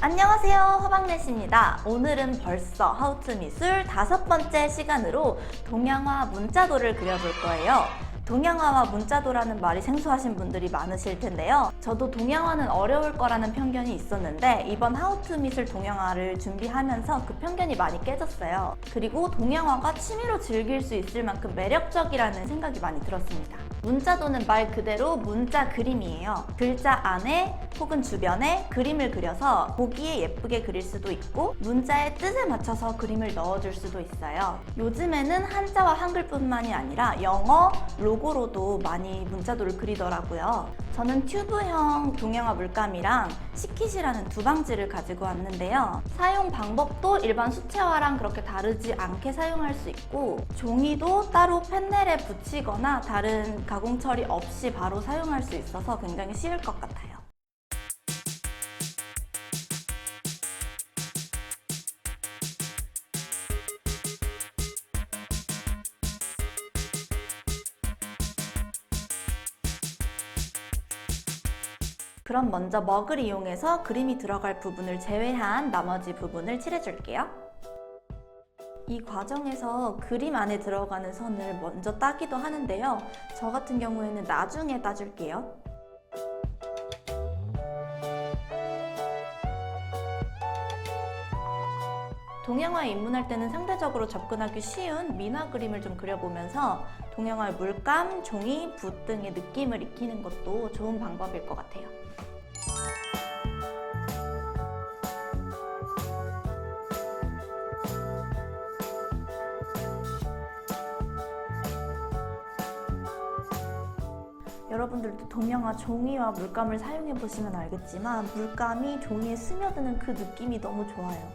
안녕하세요 허방넷입니다. 오늘은 벌써 하우트 미술 다섯 번째 시간으로 동양화 문자도를 그려볼 거예요 동양화와 문자도라는 말이 생소하신 분들이 많으실 텐데요 저도 동양화는 어려울 거라는 편견이 있었는데 이번 하우트 미술 동양화를 준비하면서 그 편견이 많이 깨졌어요 그리고 동양화가 취미로 즐길 수 있을 만큼 매력적이라는 생각이 많이 들었습니다 문자도는 말 그대로 문자 그림이에요. 글자 안에 혹은 주변에 그림을 그려서 보기에 예쁘게 그릴 수도 있고 문자의 뜻에 맞춰서 그림을 넣어줄 수도 있어요. 요즘에는 한자와 한글뿐만이 아니라 영어, 로고 로도 많이 문자도를 그리더라고요. 저는 튜브형 동양화 물감이랑 시킷이라는 두 방지를 가지고 왔는데요. 사용 방법도 일반 수채화랑 그렇게 다르지 않게 사용할 수 있고 종이도 따로 펜넬에 붙이거나 다른 가공 처리 없이 바로 사용할 수 있어서 굉장히 쉬울 것 같아요. 그럼 먼저 먹을 이용해서 그림이 들어갈 부분을 제외한 나머지 부분을 칠해줄게요. 이 과정에서 그림 안에 들어가는 선을 먼저 따기도 하는데요. 저 같은 경우에는 나중에 따줄게요. 동양화에 입문할 때는 상대적으로 접근하기 쉬운 민화 그림을 좀 그려보면서 동양화의 물감, 종이, 붓 등의 느낌을 익히는 것도 좋은 방법일 것 같아요. 여러분들도 동양화 종이와 물감을 사용해 보시면 알겠지만 물감이 종이에 스며드는 그 느낌이 너무 좋아요.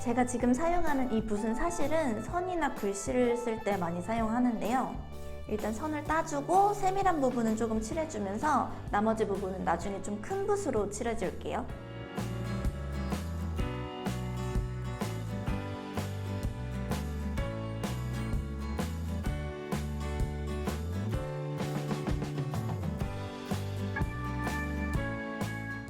제가 지금 사용하는 이 붓은 사실은 선이나 글씨를 쓸 때 많이 사용하는데요. 일단 선을 따주고 세밀한 부분은 조금 칠해주면서 나머지 부분은 나중에 좀 큰 붓으로 칠해줄게요.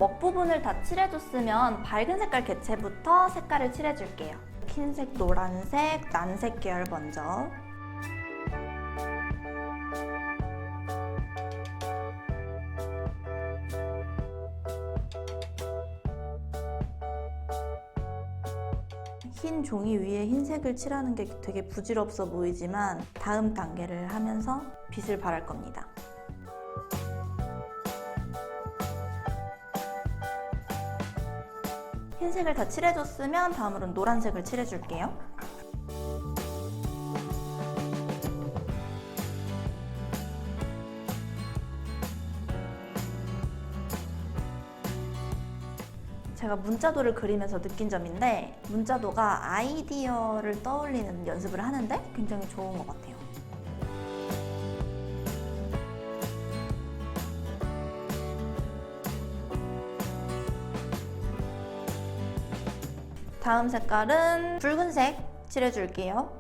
먹 부분을 다 칠해줬으면 밝은 색깔 개체부터 색깔을 칠해줄게요. 흰색, 노란색, 난색 계열 먼저. 흰 종이 위에 흰색을 칠하는 게 되게 부질없어 보이지만 다음 단계를 하면서 빛을 발할 겁니다. 흰색을 다 칠해줬으면 다음으로는 노란색을 칠해줄게요. 제가 문자도를 그리면서 느낀 점인데 문자도가 아이디어를 떠올리는 연습을 하는데 굉장히 좋은 것 같아요. 다음 색깔은 붉은색 칠해줄게요.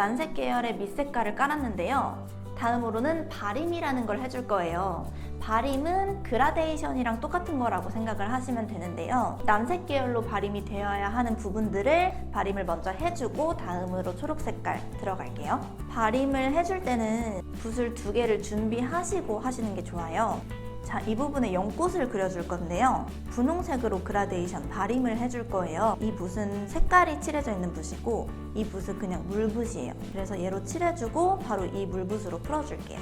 난색 계열의 밑색깔을 깔았는데요. 다음으로는 바림이라는 걸 해줄 거예요. 바림은 그라데이션이랑 똑같은 거라고 생각을 하시면 되는데요. 남색 계열로 바림이 되어야 하는 부분들을 바림을 먼저 해주고 다음으로 초록 색깔 들어갈게요. 바림을 해줄 때는 붓을 두 개를 준비하시고 하시는 게 좋아요. 자, 이 부분에 연꽃을 그려줄 건데요. 분홍색으로 그라데이션, 바림을 해줄 거예요. 이 붓은 색깔이 칠해져 있는 붓이고 이 붓은 그냥 물붓이에요. 그래서 얘로 칠해주고 바로 이 물붓으로 풀어줄게요.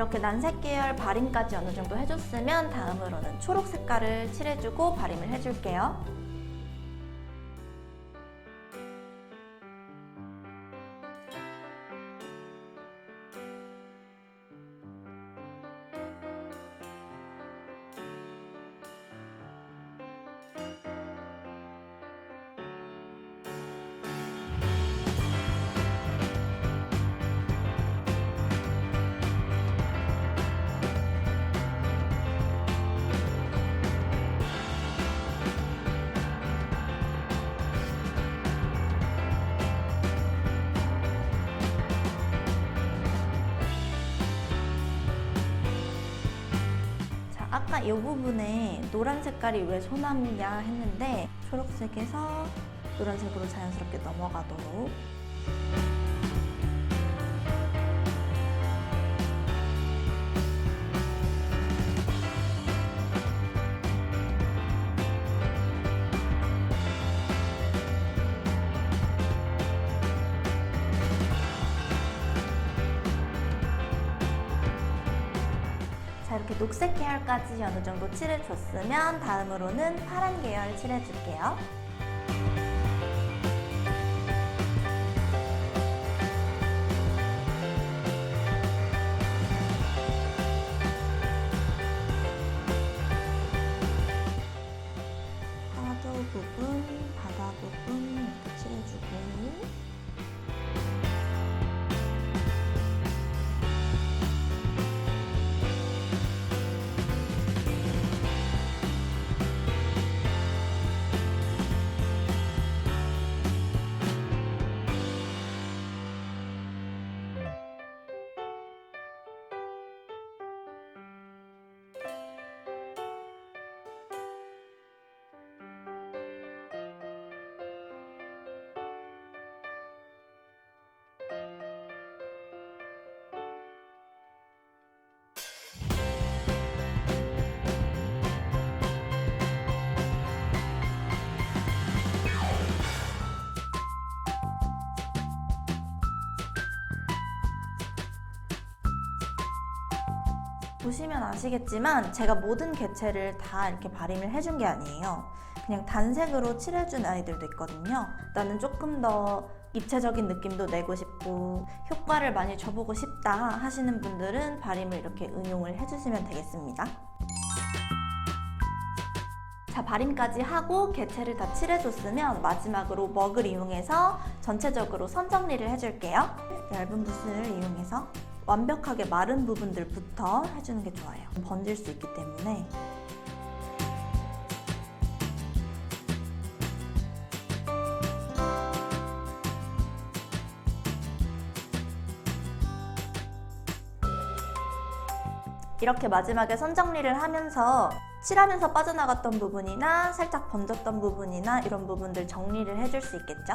이렇게 난색 계열 발림까지 어느 정도 해줬으면 다음으로는 초록 색깔을 칠해주고 발림을 해줄게요. 아까 이 부분에 노란 색깔이 왜 소나무냐 했는데 초록색에서 노란색으로 자연스럽게 넘어가도록 녹색 계열까지 어느 정도 칠해줬으면 다음으로는 파란 계열 칠해줄게요. 보시면 아시겠지만 제가 모든 개체를 다 이렇게 발림을 해준 게 아니에요. 그냥 단색으로 칠해준 아이들도 있거든요. 나는 조금 더 입체적인 느낌도 내고 싶고 효과를 많이 줘보고 싶다 하시는 분들은 발림을 이렇게 응용을 해주시면 되겠습니다. 자, 발림까지 하고 개체를 다 칠해줬으면 마지막으로 먹을 이용해서 전체적으로 선 정리를 해줄게요. 얇은 붓을 이용해서 완벽하게 마른 부분들부터 해주는 게 좋아요. 번질 수 있기 때문에. 이렇게 마지막에 선 정리를 하면서 칠하면서 빠져나갔던 부분이나 살짝 번졌던 부분이나 이런 부분들 정리를 해줄 수 있겠죠?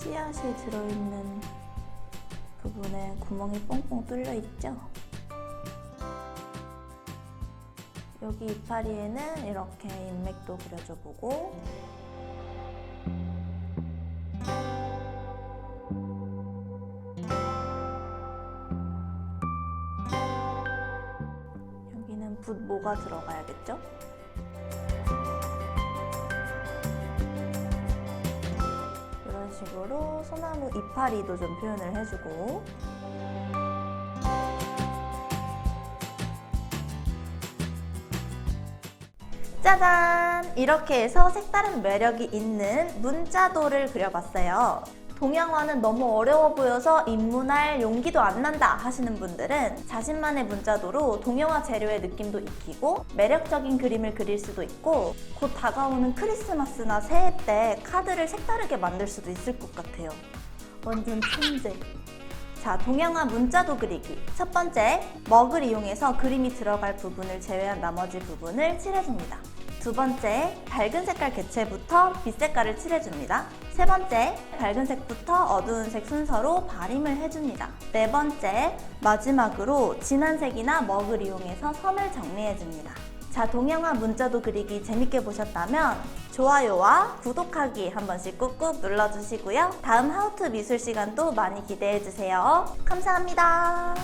씨앗이 들어있는 부분에 구멍이 뻥뻥 뚫려 있죠? 여기 이파리에는 이렇게 인맥도 그려줘 보고 여기는 붓모가 들어가야겠죠? 식으로 소나무 이파리도 좀 표현을 해주고 짜잔! 이렇게 해서 색다른 매력이 있는 문자도를 그려봤어요. 동양화는 너무 어려워 보여서 입문할 용기도 안 난다 하시는 분들은 자신만의 문자도로 동양화 재료의 느낌도 익히고 매력적인 그림을 그릴 수도 있고 곧 다가오는 크리스마스나 새해 때 카드를 색다르게 만들 수도 있을 것 같아요. 완전 천재. 자, 동양화 문자도 그리기. 첫 번째, 먹을 이용해서 그림이 들어갈 부분을 제외한 나머지 부분을 칠해줍니다. 두 번째, 밝은 색깔 개체부터 빛 색깔을 칠해줍니다. 세 번째, 밝은 색부터 어두운 색 순서로 발임을 해줍니다. 네 번째, 마지막으로 진한 색이나 먹을 이용해서 선을 정리해줍니다. 자, 동양화 문자도 그리기 재밌게 보셨다면 좋아요와 구독하기 한 번씩 꾹꾹 눌러주시고요. 다음 하우투 미술 시간도 많이 기대해주세요. 감사합니다.